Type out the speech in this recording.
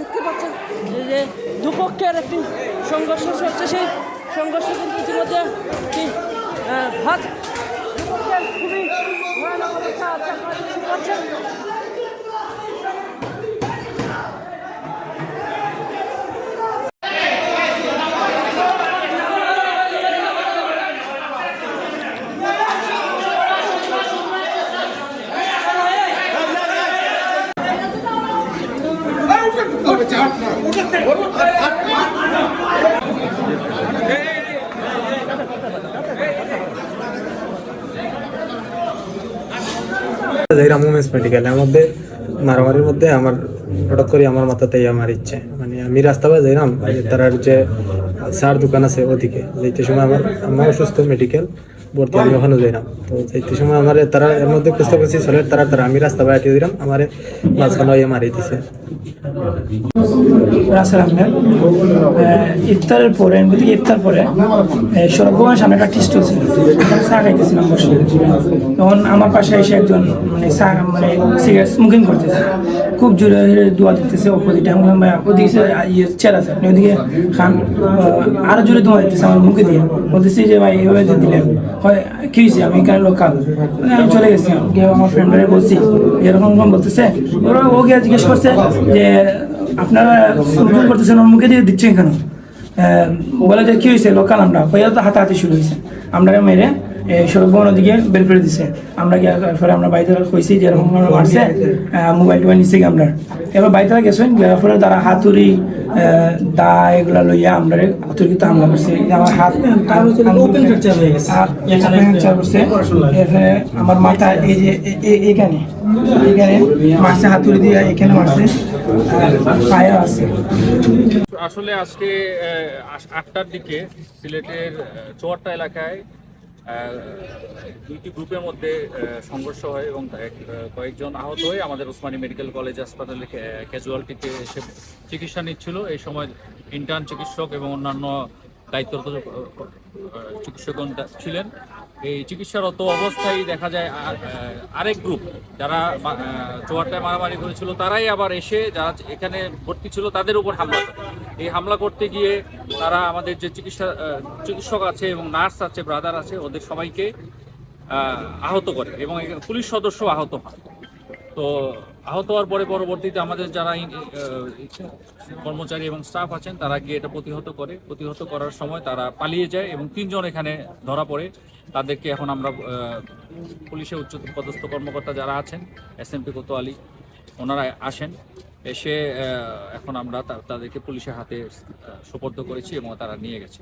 দেখতে পাচ্ছেন যে দুপক্ষের একটি সংঘর্ষ চলছে। সেই সংঘর্ষ কিন্তু ইতিমধ্যে একটি ভাত দুপক্ষের খুবই ভয়ানক অবস্থা আছে আপনারা দেখতে পাচ্ছেন। মেডিকেলের মধ্যে মারামারির মধ্যে আমার হঠাৎ করে আমার মাথাতেই আমার ইচ্ছে। মানে আমি রাস্তা পায়ে যাইরাম তার যে সার দোকান আছে ওদিকে। যাইতে সময় আমার আমার অসুস্থ মেডিকেল ভর্তি আমি ওখানে যাইরাম তো যাইতে সময় আমার তারা এর মধ্যে খুঁজতে খুঁজছি চলে, তারা তারা, আমি রাস্তা পায়ে আটিয়ে দিলাম, আমার মাঝখানে হয়ে মারি দিছে। ইফতারের পরে এমনি ইফতার পরে সৌরভ ভবনের সামনে একটা টিস্ট ওখানে চা খাইতেছিলাম বসে। তখন আমার পাশে এসে একজন মানে চা মানে সিগারেট স্মোকিং করতেছে। খুব জোরে জোরে দোয়া দিতেছে অপোজিটে আমি ভাই ওদিকে সে ইয়ে আছে। আপনি ওদিকে খান আরও জোরে দোয়া দিতেছে আমার মুখে দিয়ে। বলতেছি যে, ভাই, এভাবে দিলেন, হয়, কি হয়েছে? আমি এখানে লোকাল আমি চলে গেছি। আমার ফ্রেন্ডরে বলছি, এরকম এরকম বলতেছে? ওরা, ও গিয়ে জিজ্ঞেস করছে যে, আপনারা করতেছেন, ওর মুখে দিয়ে দিচ্ছেন কেন? বলে যে, কি হয়েছে? লোকাল আমরা? তো হাতাহাতি শুরু হয়েছে। আমরা মেরে বের করে দিছে। আমরা গিয়ে আমরা বাড়িতে কইছি যে এরকম আমরা মারছে? মোবাইল টোবাইল কি আমরা? এবার বাড়িতে গেছেন তারা হাতুড়ি দা এগুলা লইয়া আমরা হামলা করছে। আমার হাত ওপেন ফ্র্যাকচার হয়ে গেছে। ফ্র্যাকচার করছে। এরপরে আমার মাথা এই যে এখানে এখানে মারছে হাতুড়ি দিয়ে এখানে মারছে। পায়ে আছে। আসলে আজকে আটটার দিকে সিলেটের চুয়াট্টা এলাকায় দুইটি গ্রুপের মধ্যে সংঘর্ষ হয় এবং কয়েকজন আহত হয়ে আমাদের ওসমানী মেডিকেল কলেজ হাসপাতালে ক্যাজুয়ালিটিতে এসে চিকিৎসা নিচ্ছিল। এই সময় ইন্টার্ন চিকিৎসক এবং অন্যান্য দায়িত্বরত চিকিৎসকগণ ছিলেন। এই চিকিৎসারত অবস্থায় দেখা যায় আরেক গ্রুপ যারা চোয়ারটায় মারামারি করেছিল, তারাই আবার এসে যারা এখানে ভর্তি ছিল, তাদের উপর হামলা করে। এই হামলা করতে গিয়ে তারা আমাদের যে চিকিৎসা চিকিৎসক আছে এবং নার্স আছে, ব্রাদার আছে, ওদের সবাইকে আহত করে এবং পুলিশ সদস্য আহত হয়। তো আহত হওয়ার পরে পরবর্তীতে আমাদের যারা কর্মচারী এবং স্টাফ আছেন, তারা গিয়ে এটা প্রতিহত করে। প্রতিহত করার সময় তারা পালিয়ে যায় এবং তিনজন এখানে ধরা পড়ে। তাদেরকে এখন আমরা পুলিশের উচ্চ পদস্থ কর্মকর্তা যারা আছেন এস এম পি কোতোয়ালি, ওনারা আসেন। এসে এখন আমরা তাদেরকে পুলিশের হাতে সোপর্দ করেছি এবং তারা নিয়ে গেছে।